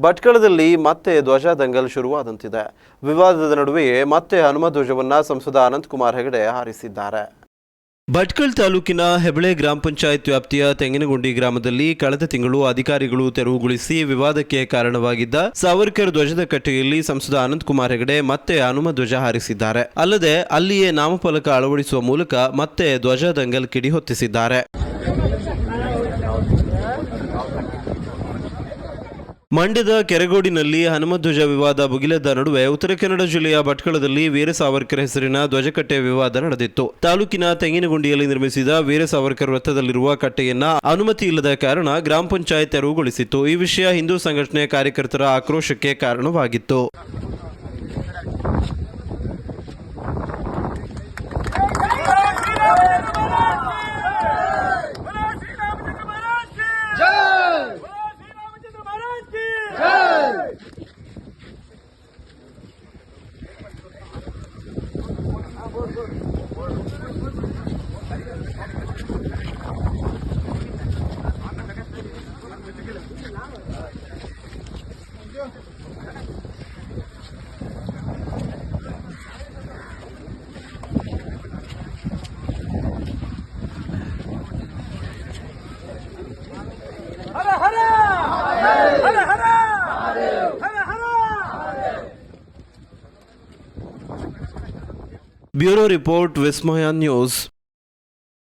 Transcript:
ಭಟ್ಕಳದಲ್ಲಿ ಮತ್ತೆ ಧ್ವಜ ದಂಗಲ್ ಶುರುವಾದಂತಿದೆ. ವಿವಾದದ ನಡುವೆಯೇ ಮತ್ತೆ ಹನುಮ ಧ್ವಜವನ್ನ ಸಂಸದ ಅನಂತಕುಮಾರ್ ಹೆಗಡೆ ಹಾರಿಸಿದ್ದಾರೆ. ಭಟ್ಕಳ ತಾಲೂಕಿನ ಹೆಬಳೆ ಗ್ರಾಮ ಪಂಚಾಯತ್ ವ್ಯಾಪ್ತಿಯ ತೆಂಗಿನಗುಂಡಿ ಗ್ರಾಮದಲ್ಲಿ ಕಳೆದ ತಿಂಗಳು ಅಧಿಕಾರಿಗಳು ತೆರವುಗೊಳಿಸಿ ವಿವಾದಕ್ಕೆ ಕಾರಣವಾಗಿದ್ದ ಸಾವರ್ಕರ್ ಧ್ವಜದ ಕಟ್ಟೆಯಲ್ಲಿ ಸಂಸದ ಅನಂತಕುಮಾರ್ ಹೆಗಡೆ ಮತ್ತೆ ಹನುಮ ಧ್ವಜ ಹಾರಿಸಿದ್ದಾರೆ. ಅಲ್ಲದೆ ಅಲ್ಲಿಯೇ ನಾಮಫಲಕ ಅಳವಡಿಸುವ ಮೂಲಕ ಮತ್ತೆ ಧ್ವಜ ದಂಗಲ್ ಕಿಡಿ ಹೊತ್ತಿಸಿದ್ದಾರೆ. ಮಂಡ್ಯದ ಕೆರೆಗೋಡಿನಲ್ಲಿ ಹನುಮಧ್ವಜ ವಿವಾದ ಭುಗಿಲೆದ್ದ ನಡುವೆ ಉತ್ತರ ಕನ್ನಡ ಜಿಲ್ಲೆಯ ಭಟ್ಕಳದಲ್ಲಿ ವೀರ ಸಾವರ್ಕರ್ ಹೆಸರಿನ ಧ್ವಜಕಟ್ಟೆ ವಿವಾದ ನಡೆದಿತ್ತು. ತಾಲೂಕಿನ ತೆಂಗಿನಗುಂಡಿಯಲ್ಲಿ ನಿರ್ಮಿಸಿದ ವೀರ ಸಾವರ್ಕರ್ ವೃತ್ತದಲ್ಲಿರುವ ಕಟ್ಟೆಯನ್ನ ಅನುಮತಿ ಇಲ್ಲದ ಕಾರಣ ಗ್ರಾಮ ಪಂಚಾಯತ್ ತೆರವುಗೊಳಿಸಿತ್ತು. ಈ ವಿಷಯ ಹಿಂದೂ ಸಂಘಟನೆ ಕಾರ್ಯಕರ್ತರ ಆಕ್ರೋಶಕ್ಕೆ ಕಾರಣವಾಗಿತ್ತು. vur vur. vur, vur, vur. Bureau Report, Vismaya News.